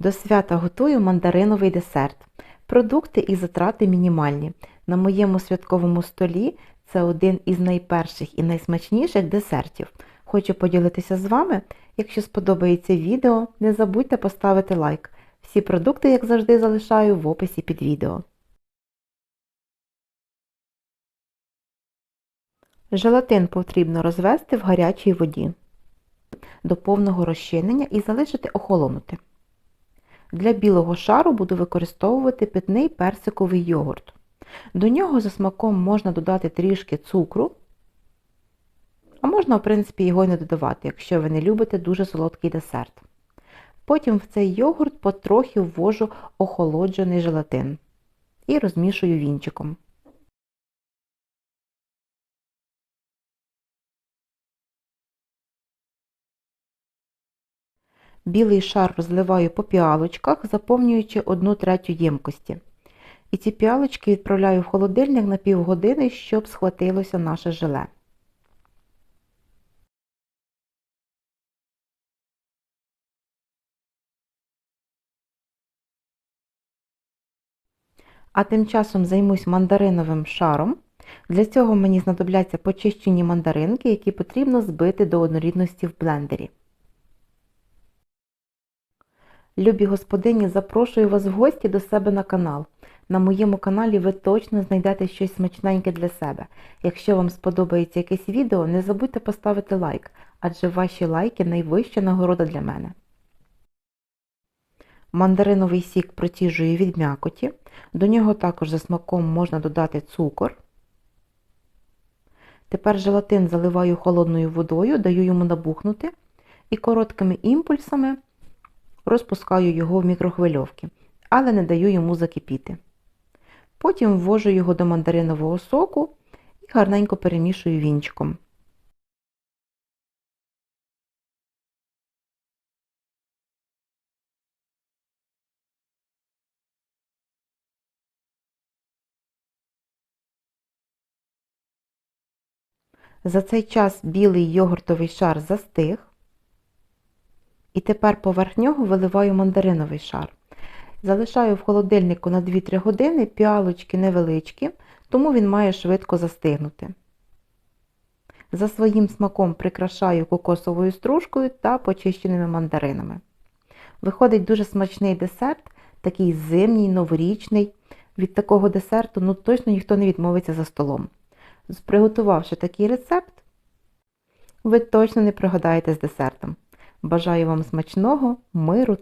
До свята готую мандариновий десерт. Продукти і затрати мінімальні. На моєму святковому столі це один із найперших і найсмачніших десертів. Хочу поділитися з вами. Якщо сподобається відео, не забудьте поставити лайк. Всі продукти, як завжди, залишаю в описі під відео. Желатин потрібно розвести в гарячій воді до повного розчинення і залишити охолонути. Для білого шару буду використовувати питний персиковий йогурт. До нього за смаком можна додати трішки цукру, а можна, в принципі, його й не додавати, якщо ви не любите дуже солодкий десерт. Потім в цей йогурт потрохи ввожу охолоджений желатин і розмішую вінчиком. Білий шар розливаю по піалочках, заповнюючи 1 третю ємкості. І ці піалочки відправляю в холодильник на півгодини, щоб схватилося наше желе. А тим часом займусь мандариновим шаром. Для цього мені знадобляться почищені мандаринки, які потрібно збити до однорідності в блендері. Любі господині, запрошую вас в гості до себе на канал. На моєму каналі ви точно знайдете щось смачненьке для себе. Якщо вам сподобається якесь відео, не забудьте поставити лайк, адже ваші лайки найвища нагорода для мене. Мандариновий сік проціжую від м'якоті. До нього також за смаком можна додати цукор. Тепер желатин заливаю холодною водою, даю йому набухнути і короткими імпульсами розпускаю його в мікрохвильовки, але не даю йому закипіти. Потім ввожу його до мандаринового соку і гарненько перемішую вінчиком. За цей час білий йогуртовий шар застиг. І тепер поверх нього виливаю мандариновий шар. Залишаю в холодильнику на 2-3 години, піалочки невеличкі, тому він має швидко застигнути. За своїм смаком прикрашаю кокосовою стружкою та почищеними мандаринами. Виходить дуже смачний десерт, такий зимній, новорічний. Від такого десерту ну, точно ніхто не відмовиться за столом. Приготувавши такий рецепт, ви точно не пригадаєте з десертом. Бажаю вам смачного, миру